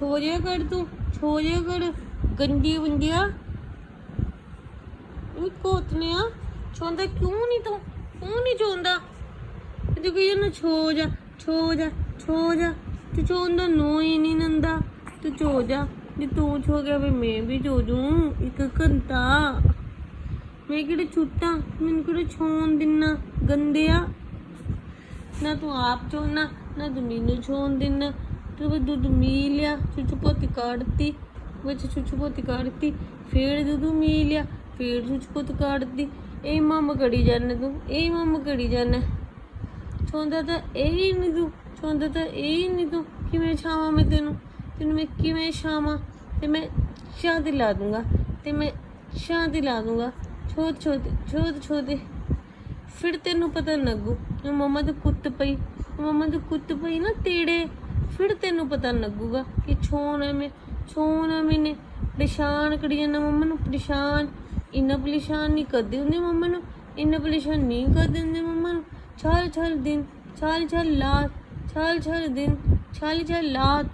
ਛੋ ਜਿਆ ਕਰ ਤੂੰ ਛੋ ਜਿਆ ਕਰ ਗੰਦੀ ਬੰਦਿਆ ਇਹ ਕੋਤਨੇ ਆ ਛੋਂਦਾ ਕਿਉਂ ਨਹੀਂ ਤੂੰ? ਕਿਉਂ ਨਹੀਂ ਚੋਂਦਾ ਤੂੰ ਕਹੀ ਨਾ ਛੋ ਜਾ ਛੋ ਜਾ ਛੋ ਜਾ ਤੂੰ ਚੋਂਦਾ ਨੋ ਹੀ ਨਹੀਂ ਨੰਦਾ, ਤੂੰ ਚੋ ਜਾ ਜੇ ਤੂੰ ਛੋ ਗਿਆ ਵੀ ਮੈਂ ਵੀ ਚੋ ਜੂੰ ਇੱਕ ਘੰਟਾ। ਮੈਂ ਕਿਹੜੇ ਛੁੱਟਾਂ? ਮੈਨੂੰ ਕਿਹੜੇ ਛੋਣ ਦਿਨਾ, ਗੰਦਿਆ? ਨਾ ਤੂੰ ਆਪ ਚੋਣਾ ਨਾ ਤੂੰ ਮੈਨੂੰ ਛੋਣ ਦਿਨਾ। ਤੂੰ ਬਸ ਦੁੱਧ ਮੀ ਲਿਆ, ਚੁੱਚੂ ਪੋਤੀ ਕੱਢਤੀ ਵਿੱਚ ਚੁੱਚੂ ਪੋਤੀ ਕੱਢਤੀ ਫੇਰ ਦੁੱਧ ਮੀ ਲਿਆ, ਫੇਰ ਚੁੱਚੂ ਪੋਤੀ ਕੱਢਤੀ ਇਹ ਮੰਮ ਕੜੀ ਜਾਣਾ ਤੂੰ, ਇਹ ਮੰਮ ਕੜੀ ਜਾਣਾ। ਛੋਂਦਾ ਤਾਂ ਇਹ ਹੀ ਨਹੀਂ ਤੂੰ, ਛੋਂਦਾ ਤਾਂ ਇਹ ਹੀ ਨਹੀਂ ਤੂੰ, ਕਿਵੇਂ ਛਾਵਾਂ ਮੈਂ ਤੈਨੂੰ? ਤੈਨੂੰ ਮੈਂ ਕਿਵੇਂ ਛਾਵਾਂ? ਤੇ ਮੈਂ ਸ਼ਾਂ ਤੇ ਲਾ ਦੂੰਗਾ, ਤੇ ਮੈਂ ਸ਼ਾਂ ਤੇ ਲਾ ਦੂੰਗਾ ਛੋਟ ਛੋਟ ਛੋਟ ਛੋਟੇ ਫਿਰ ਤੈਨੂੰ ਪਤਾ ਲੱਗੂ ਕਿ ਮਮਾ ਦੀ ਕੁੱਤ ਪਈ, ਮਮਾ ਦੀ ਕੁੱਤ ਪਈ ਨਾ ਤੇੜੇ। ਫਿਰ ਤੈਨੂੰ ਪਤਾ ਲੱਗੂਗਾ ਕਿ ਛੋਣ ਐਵੇਂ ਛੋਣ ਐਵੇਂ ਨੇ। ਪਰੇਸ਼ਾਨ ਕਰੀ ਜਾਂਦਾ ਮੰਮਾ ਨੂੰ, ਪਰੇਸ਼ਾਨ। ਇੰਨਾ ਪਰੇਸ਼ਾਨ ਨਹੀਂ ਕਰਦੇ ਹੁੰਦੇ ਮੰਮਾ ਨੂੰ, ਇੰਨਾ ਪਰੇਸ਼ਾਨ ਨਹੀਂ ਕਰਦੇ ਹੁੰਦੇ ਮੰਮਾ ਨੂੰ। ਛਾਲ ਛਾਲ ਦਿਨ ਛਾਲ ਛਾਲ ਲਾਤ ਛਾਲ ਛਾਲ ਦਿਨ ਛਾਲ ਛਾਲ ਲਾਤ।